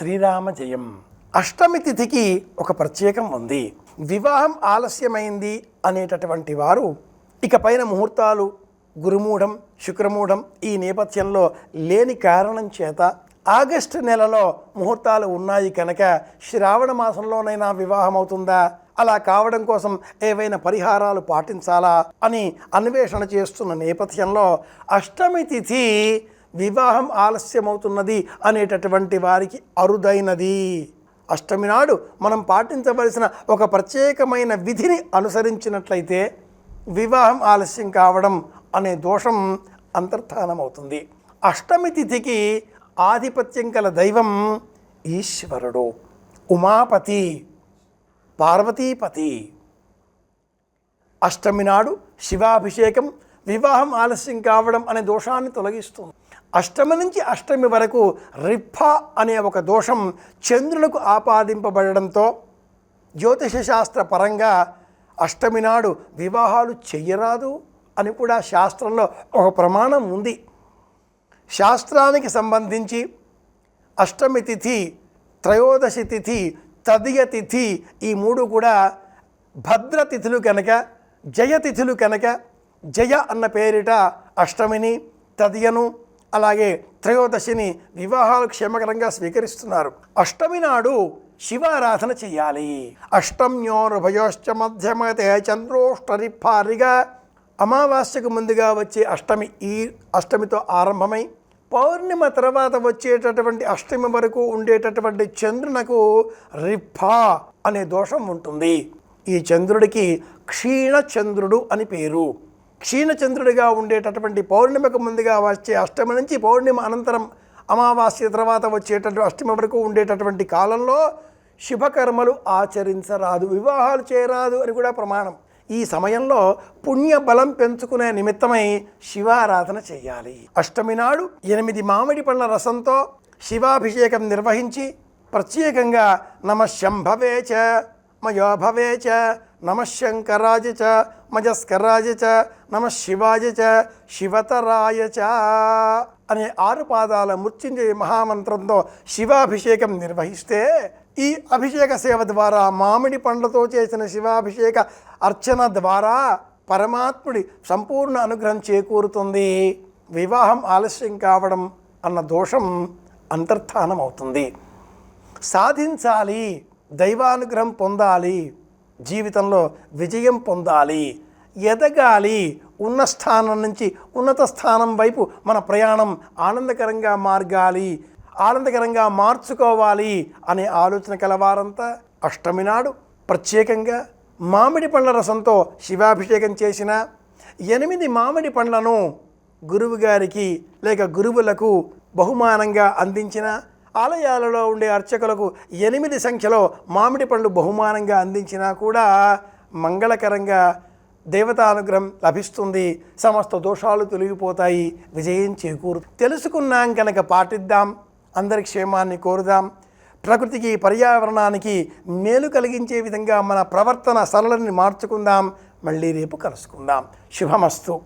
శ్రీరామ జయం అష్టమి తిథికి ఒక ప్రత్యేకం ఉంది. వివాహం ఆలస్యమైంది అనేటటువంటి వారు ఇక పైన ముహూర్తాలు గురుమూఢం శుక్రమూఢం ఈ నేపథ్యంలో లేని కారణం చేత ఆగస్టు నెలలో ముహూర్తాలు ఉన్నాయి కనుక శ్రావణ మాసంలోనైనా వివాహం అవుతుందా అలా కావడం కోసం ఏవైనా పరిహారాలు పాటించాలా? అని అన్వేషణ చేస్తున్న నేపథ్యంలో అష్టమి తిథి వివాహం ఆలస్యమవుతున్నది అనేటటువంటి వారికి అరుదైనది. అష్టమి నాడు మనం పాటించవలసిన ఒక ప్రత్యేకమైన విధిని అనుసరించినట్లయితే వివాహం ఆలస్యం కావడం అనే దోషం అంతర్ధానమవుతుంది. అష్టమి తిథికి ఆధిపత్యం గల దైవం ఈశ్వరుడు ఉమాపతి పార్వతీపతి. అష్టమి నాడు శివాభిషేకం వివాహం ఆలస్యం కావడం అనే దోషాన్ని తొలగిస్తుంది. అష్టమి నుంచి అష్టమి వరకు రిఫ అనే ఒక దోషం చంద్రులకు ఆపాదింపబడడంతో జ్యోతిష శాస్త్ర పరంగా అష్టమి నాడు వివాహాలు చెయ్యరాదు అని కూడా శాస్త్రంలో ఒక ప్రమాణం ఉంది. శాస్త్రానికి సంబంధించి అష్టమి తిథి త్రయోదశి తిథి తదియ తిథి ఈ మూడు కూడా భద్ర తిథులు కనుక జయతిథులు కనుక జయ అన్న పేరిట అష్టమిని తదియను అలాగే త్రయోదశిని వివాహాలు క్షేమకరంగా స్వీకరిస్తున్నారు. అష్టమి నాడు శివారాధన చెయ్యాలి అష్టమ్యోరుభయోశ్చ మధ్యమతే చంద్రోష్టరిఫారిగా. అమావాస్యకు ముందుగా వచ్చే అష్టమి ఈ అష్టమితో ఆరంభమై పౌర్ణిమ తర్వాత వచ్చేటటువంటి అష్టమి వరకు ఉండేటటువంటి చంద్రునకు రిఫా అనే దోషం ఉంటుంది. ఈ చంద్రుడికి క్షీణచంద్రుడు అని పేరు. క్షీణచంద్రుడిగా ఉండేటటువంటి పౌర్ణిమకు ముందుగా వచ్చే అష్టమి నుంచి పౌర్ణిమ అనంతరం అమావాస్య తర్వాత వచ్చేటటువంటి అష్టమి వరకు ఉండేటటువంటి కాలంలో శుభకర్మలు ఆచరించరాదు వివాహాలు చేయరాదు అని కూడా ప్రమాణం. ఈ సమయంలో పుణ్య బలం పెంచుకునే నిమిత్తమై శివారాధన చేయాలి. అష్టమి నాడు ఎనిమిది మామిడి పండ్ల రసంతో శివాభిషేకం నిర్వహించి ప్రత్యేకంగా నమ శంభవే చ మయోభవే చ నమశంకరాజ చ మజస్కరాజ చ నమ శివాజ చ శివతరాయ చ అనే ఆరు పాదాల మృత్యుంజయ మహామంత్రంతో శివాభిషేకం నిర్వహిస్తే ఈ అభిషేక సేవ ద్వారా మామిడి పండ్లతో చేసిన శివాభిషేక అర్చన ద్వారా పరమాత్ముడి సంపూర్ణ అనుగ్రహం చేకూరుతుంది. వివాహం ఆలస్యం కావడం అన్న దోషం అంతర్థానం అవుతుంది సాధించాలి దైవానుగ్రహం పొందాలి జీవితంలో విజయం పొందాలి ఎదగాలి. ఉన్న స్థానం నుంచి ఉన్నత స్థానం వైపు మన ప్రయాణం ఆనందకరంగా మార్గాలి ఆనందకరంగా మార్చుకోవాలి అనే ఆలోచన కలవారంతా అష్టమి నాడు. ప్రత్యేకంగా మామిడి పండ్ల రసంతో శివాభిషేకం చేసిన ఎనిమిది మామిడి పండ్లను గురువు గారికి లేక గురువులకు బహుమానంగా అందించిన ఆలయాలలో ఉండే అర్చకులకు ఎనిమిది సంఖ్యలో మామిడి పండ్లు బహుమానంగా అందించినా కూడా మంగళకరంగా దేవతానుగ్రహం లభిస్తుంది. సమస్త దోషాలు తొలగిపోతాయి. విజయం చేకూరు. తెలుసుకున్నాం కనుక పాటిద్దాం. అందరి క్షేమాన్ని కోరుదాం. ప్రకృతికి పర్యావరణానికి మేలు కలిగించే విధంగా మన ప్రవర్తన సరళని మార్చుకుందాం. మళ్ళీ రేపు కలుసుకుందాం. శుభమస్తు.